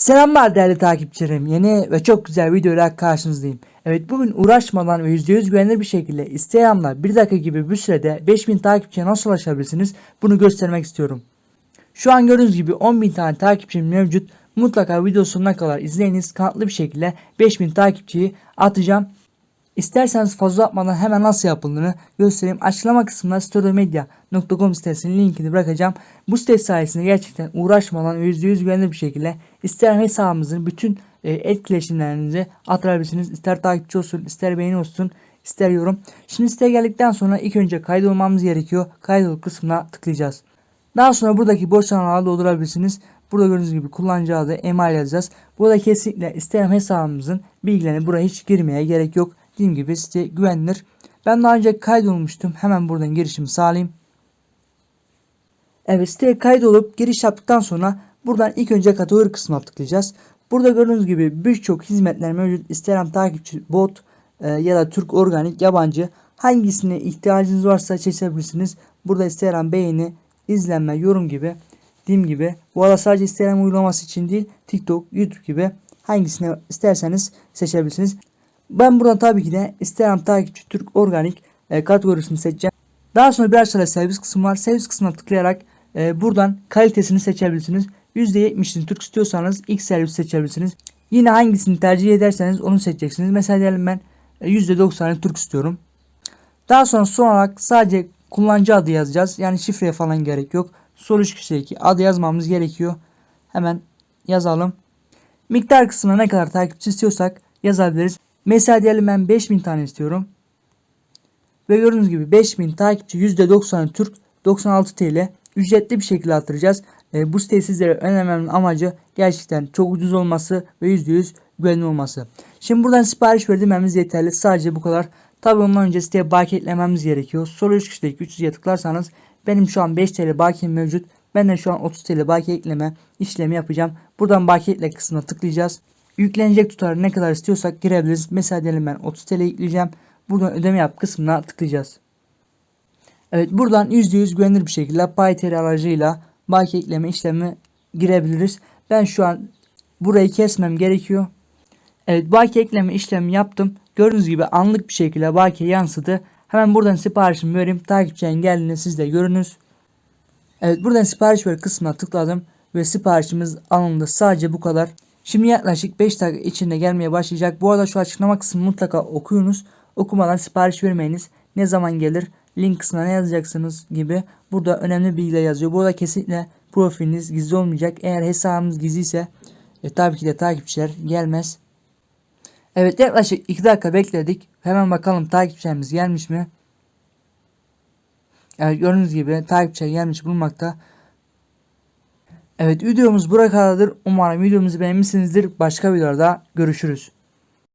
Selamlar değerli takipçilerim. Yeni ve çok güzel videoyla karşınızdayım. Evet bugün uğraşmadan ve %100 güvenilir bir şekilde Instagram'da 1 dakika gibi bir sürede 5000 takipçiye nasıl ulaşabilirsiniz bunu göstermek istiyorum. Şu an gördüğünüz gibi 10.000 tane takipçim mevcut. Mutlaka video sonuna kadar izleyiniz. Kanatlı bir şekilde 5000 takipçiyi atacağım. İsterseniz fazla atmadan hemen nasıl yapıldığını göstereyim. Açıklama kısmına storymedia.com sitesinin linkini bırakacağım. Bu site sayesinde gerçekten uğraşmadan %100 güvenli bir şekilde ister hesabımızın bütün e, etkileşimlerinizi atabilirsiniz. İster takipçi olsun, ister beğeni olsun, ister yorum. Şimdi siteye geldikten sonra ilk önce kaydolmamız gerekiyor. Kaydol kısmına tıklayacağız. Daha sonra buradaki boş alanları doldurabilirsiniz. Burada gördüğünüz gibi kullanıcı adı, email yazacağız. Burada kesinlikle Instagram hesabımızın bilgilerini buraya hiç girmeye gerek yok. Dediğim gibi site güvenilir. Ben daha önce kaydolmuştum. Hemen buradan girişimi sağlayayım. Evet siteye kaydolup giriş yaptıktan sonra buradan ilk önce kategori kısmına tıklayacağız. Burada gördüğünüz gibi birçok hizmetler mevcut. Instagram takipçi, bot e, ya da Türk organik, yabancı hangisine ihtiyacınız varsa seçebilirsiniz. Burada Instagram beğeni, izlenme, yorum gibi dediğim gibi bu arada sadece Instagram uygulaması için değil TikTok, YouTube gibi hangisini isterseniz seçebilirsiniz. Ben buradan tabii ki de Instagram takipçi Türk organik e, kategorisini seçeceğim. Daha sonra bir aşağıda servis kısmı var. Servis kısmına tıklayarak e, buradan kalitesini seçebilirsiniz. %70'ini Türk istiyorsanız ilk servis seçebilirsiniz. Yine hangisini tercih ederseniz onu seçeceksiniz. Mesela diyelim ben e, %90'ı Türk istiyorum. Daha sonra son olarak sadece kullanıcı adı yazacağız. Yani şifreye falan gerek yok. Soru kişideki adı yazmamız gerekiyor. Hemen yazalım. Miktar kısmına ne kadar takipçi istiyorsak yazabiliriz. Mesela diyelim ben 5000 tane istiyorum. Ve gördüğünüz gibi 5000 takipçi %90'ı Türk 96 TL ücretli bir şekilde attıracağız. E, bu siteyi sizlere en önemli amacı gerçekten çok ucuz olması ve %100 güvenli olması. Şimdi buradan sipariş vermemiz yeterli. Sadece bu kadar. Tabi ondan önce siteye baki eklememiz gerekiyor. Soru 3 kişideki 300'ye tıklarsanız benim şu an 5 TL bakiyem mevcut. Ben de şu an 30 TL baki ekleme işlemi yapacağım. Buradan baki ekle kısmına tıklayacağız. Yüklenecek tutarı ne kadar istiyorsak girebiliriz. Mesela diyelim ben 30 TL yükleyeceğim. Buradan ödeme yap kısmına tıklayacağız. Evet buradan %100 güvenilir bir şekilde PayTR aracıyla baki ekleme işlemi girebiliriz. Ben şu an burayı kesmem gerekiyor. Evet baki ekleme işlemi yaptım. Gördüğünüz gibi anlık bir şekilde baki yansıdı. Hemen buradan siparişimi vereyim. Takipçinin geldiğini siz de görünüz. Evet buradan sipariş ver kısmına tıkladım. Ve siparişimiz alındı. Sadece bu kadar. Şimdi yaklaşık 5 dakika içinde gelmeye başlayacak. Bu arada şu açıklama kısmını mutlaka okuyunuz. Okumadan sipariş vermeyiniz. Ne zaman gelir? Link kısmına ne yazacaksınız gibi. Burada önemli bilgiler yazıyor. Burada kesinlikle profiliniz gizli olmayacak. Eğer hesabınız gizli ise e, tabii ki de takipçiler gelmez. Evet yaklaşık 2 dakika bekledik. Hemen bakalım takipçilerimiz gelmiş mi? Evet gördüğünüz gibi takipçiler gelmiş bulunmakta. Evet videomuz buraya kadardır. Umarım videomuzu beğenmişsinizdir. Başka videolarda görüşürüz.